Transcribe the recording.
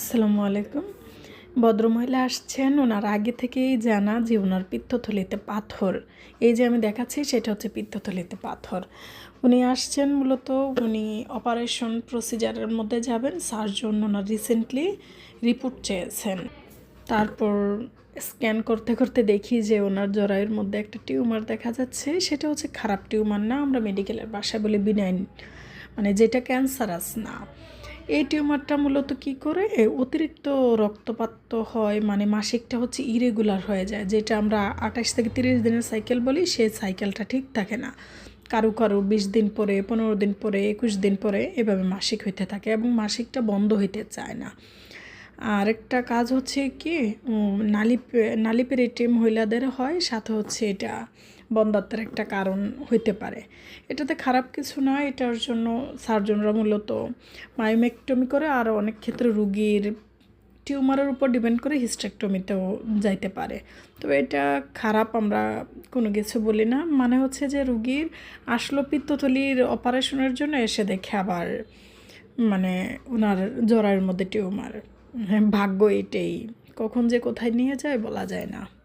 আসসালামু আলাইকুম। ভদ্রমহিলা আসছেন, ওনার আগে থেকেই জানা যে ওনার পিত্তথলিতে পাথর। এই যে আমি দেখাচ্ছি, সেটা হচ্ছে পিত্তথলিতে পাথর। উনি আসছেন মূলত, উনি অপারেশন প্রসিজারের মধ্যে যাবেন। সার্জন ওনার রিসেন্টলি রিপোর্ট চেয়েছেন। তারপর স্ক্যান করতে করতে দেখি যে ওনার জরায়ুর মধ্যে একটা টিউমার দেখা যাচ্ছে। সেটা হচ্ছে খারাপ টিউমার না, আমরা মেডিকেলের বাসায় বলি বিনাইন মানে যেটা ক্যান্সারাস না। এই টিউমারটা মূলত কি করে? অতিরিক্ত রক্তপাত হয় মানে মাসিকটা হচ্ছে ইরেগুলার হয়ে যায় যেটা আমরা আঠাশ থেকে তিরিশ দিনের সাইকেল বলি সেই সাইকেলটা ঠিক থাকে না। কারও কারও বিশ দিন পরে পনেরো দিন পরে একুশ দিন পরে এভাবে মাসিক হইতে থাকে এবং মাসিকটা বন্ধ হইতে চায় না। আর একটা কাজ হচ্ছে কি উম, নালি পে- নালি পেরিটিম মহিলাদের হয় সাথে হচ্ছে এটা বন্ধাত্বের একটা কারণ হইতে পারে। এটাতে খারাপ কিছু নয় এটার জন্য সার্জনরা মূলত মায়োমেক্টমি করে, আর অনেক ক্ষেত্রে রুগীর টিউমারের উপর ডিপেন্ড করে হিস্টেক্টমিতেও যাইতে পারে। তো এটা খারাপ আমরা কোনো কিছু বলি না। মানে হচ্ছে যে রুগীর আসলো পিত্তথলির অপারেশনের জন্য, এসে দেখে আবার মানে ওনার জরায়ের মধ্যে টিউমার। হ্যাঁ ভাগ্য এটাই। কখন যে কোথায় নিয়ে যায় বলা যায় না।